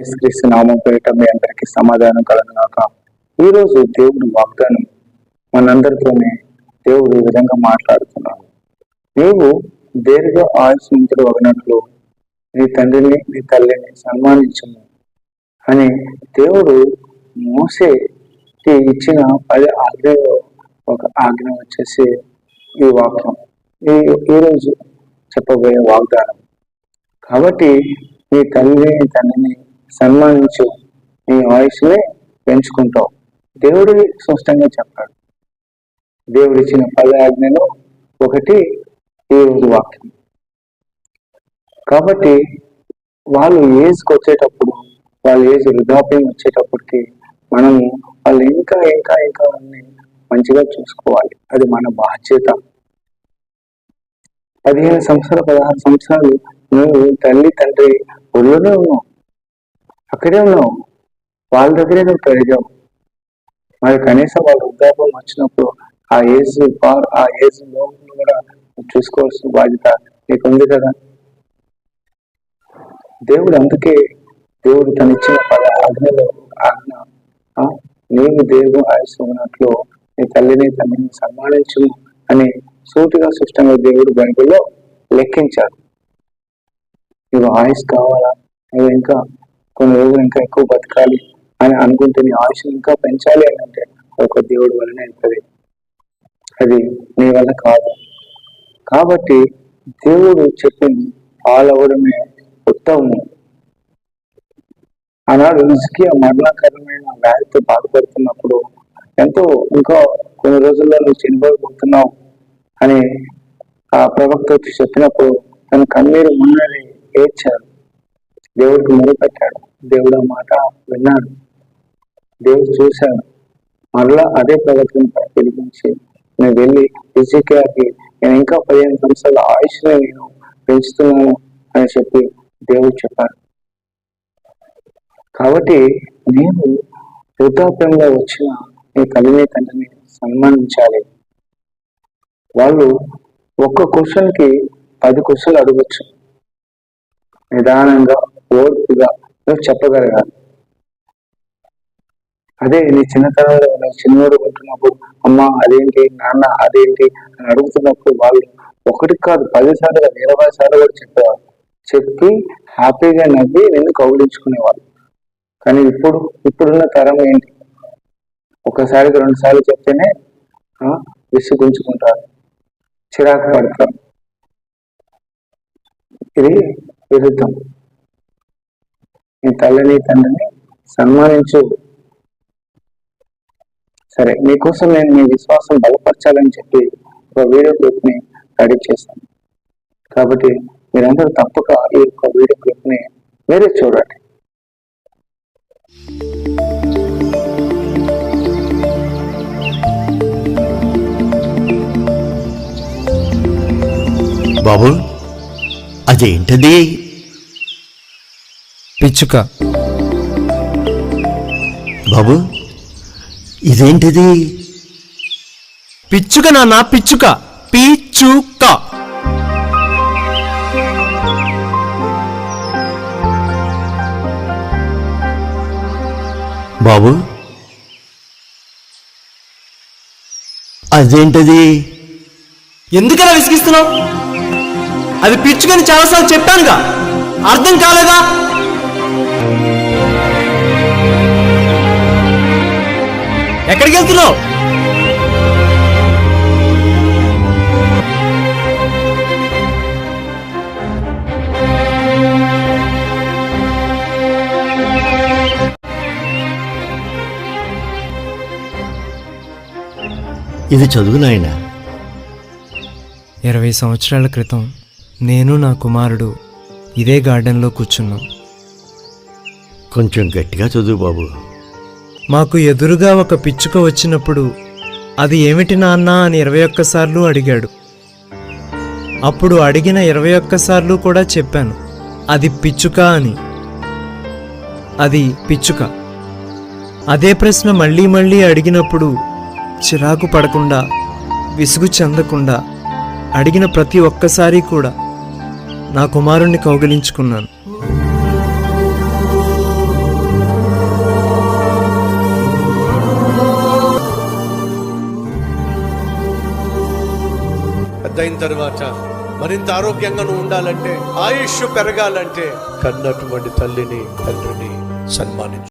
యేసుక్రీస్తు నామం పేరిట మీ అందరికీ సమాధానం కలగనాక ఈరోజు రోజు దేవుడు వాగ్దానం మనందరితోనే దేవుడు ఈ విధంగా మాట్లాడుతున్నాడు. నీవు దీర్ఘ ఆయుష్మంతుడు అగినట్లు నీ తండ్రిని నీ తల్లిని సన్మానించము అని దేవుడు మోసేకి ఇచ్చిన పది ఆజ్ఞలో ఒక ఆజ్ఞ వచ్చేసి ఈ వాక్యం. ఈ ఈరోజు చెప్పబోయే వాగ్దానం. కాబట్టి నీ తల్లిని తండ్రిని సన్మానించు నీ ఆయుష్ని పెంచుకుంటావు. దేవుడు స్పష్టంగా చెప్పాడు దేవుడు ఇచ్చిన పది ఆజ్ఞలు ఒకటి ఈరోజు వాక్యం. కాబట్టి వాళ్ళు ఏజ్కి వచ్చేటప్పుడు వాళ్ళ ఏజ్ వృద్ధాప్యం వచ్చేటప్పటికి మనము వాళ్ళు ఇంకా ఇంకా ఇంకా మంచిగా చూసుకోవాలి. అది మన బాధ్యత. పదిహేను సంవత్సరాలు పదహారు సంవత్సరాలు నువ్వు తల్లి తండ్రి ఒళ్ళునే ఉన్నావు. అక్కడే ఉన్నావు వాళ్ళ దగ్గరే నువ్వు పెరిగావు మరి కనీసం వాళ్ళ వృద్ధాపం వచ్చినప్పుడు ఆ ఏజ్ ఫార్ ఆ ఏజ్లో కూడా చూసుకోవాల్సిన బాధ్యత నీకు ఉంది కదా? దేవుడు అందుకే దేవుడు తనిచ్చిన పద ఆజ్ఞలో ఆజ్ఞ నీవు దేవుడు ఆయుష్ ఉన్నట్లు నీ తల్లిని తండ్రిని సన్మానించు అని సూటిగా స్పష్టంగా దేవుడు బైబిల్లో లెక్కించాడు నువ్వు ఆయుష్ కావాలా? నువ్వు ఇంకా కొన్ని రోజులు ఇంకా ఎక్కువ బతకాలి అని అనుకుంటే నీ ఆయుష్ ఇంకా పెంచాలి అని అంటే ఒక దేవుడి వలన అవుతుంది అది నీ వల్ల కాదు. కాబట్టి దేవుడు చెప్పింది పాలవడమే ఉత్తమము. ఆనాడు ఆ మరణకరమైన వ్యాధితో బాధపడుతున్నప్పుడు ఎంతో ఇంకా కొన్ని రోజుల్లో నువ్వు చనిపోబోతున్నావు అని ఆ ప్రవక్త వచ్చి చెప్పినప్పుడు తన కన్నీరు ఉన్నది ఏడ్చాడు. దేవుడికి మొరుపెట్టాడు. దేవుడు మాట విన్నాడు. దేవుడు చూశాడు. మరలా అదే ప్రవక్తను పిలిపించి నేను వెళ్ళి ఇజికేకి నేను ఇంకా పదిహేను సంవత్సరాల ఆయుష్ని నేను పెంచుతున్నాను అని చెప్పి దేవుడు చెప్పాడు. కాబట్టి నేను వృద్ధాప్యంలో వచ్చిన నీ తల్లిని తండ్రిని సన్మానించాలి. వాళ్ళు ఒక్క క్వశ్చన్కి పది క్వశ్చన్లు అడగచ్చు. నిదానంగా ఓర్పుగా నువ్వు చెప్పగలగాలి అదే నీ చిన్నతనంలో నువ్వు చిన్నోడు ఉంటున్నప్పుడు అమ్మ అదేంటి? నాన్న అదేంటి? అని అడుగుతున్నప్పుడు వాళ్ళు ఒకటి కాదు పది సార్లు ఇరవై సార్లు కూడా చెప్పేవాళ్ళు. చెప్పి హ్యాపీగా నవ్వి నిన్ను కౌగిలించుకునేవాళ్ళు. కానీ ఇప్పుడు ఇప్పుడున్న తరం ఏంటి? ఒకసారికి రెండు సార్లు చెప్తేనే ఆ, విసుగుంచుకుంటారు చిరాకు పడతారు. ఇది విరుద్ధం. నీ తల్లిని తండ్రిని సన్మానించు. సరే మీకోసం నేను మీ విశ్వాసం బలపరచాలని చెప్పి ఒక వీడియో క్లిప్ని రెడీ చేశాను. కాబట్టి మీరందరూ తప్పక ఈ యొక్క వీడియో క్లిప్ని మీరే చూడండి. బాబు అదేంటది? పిచ్చుక. బాబు ఇదేంటిది? పిచ్చుక నాన్న పిచ్చుక. పిచ్చుక. బాబు అదేంటది? ఎందుకలా విసిగిస్తున్నావు? అది పిచ్చుకని చాలాసార్లు చెప్పానుగా. అర్థం కాలేదా? ఎక్కడికి వెళ్తున్నావు? ఇది చదువు నాయనా. ఇరవై సంవత్సరాల క్రితం నేను నా కుమారుడు ఇదే గార్డెన్లో కూర్చున్నాం. కొంచెం గట్టిగా చదువు బాబు. మాకు ఎదురుగా ఒక పిచ్చుక వచ్చినప్పుడు అది ఏమిటి నాన్న అని ఇరవై ఒక్కసార్లు అడిగాడు. అప్పుడు అడిగిన ఇరవై ఒక్కసార్లు కూడా చెప్పాను. అది పిచ్చుక అని. అది పిచ్చుక. అదే ప్రశ్న మళ్ళీ మళ్ళీ అడిగినప్పుడు చిరాకు పడకుండా విసుగు చెందకుండా అడిగిన ప్రతి ఒక్కసారి కూడా నా కుమారుణ్ణి కౌగిలించుకున్నాను. పెద్దయిన తర్వాత మరింత ఆరోగ్యంగా నువ్వు ఉండాలంటే ఆయుష్ పెరగాలంటే కన్నటువంటి తల్లిని తండ్రిని సన్మానించు.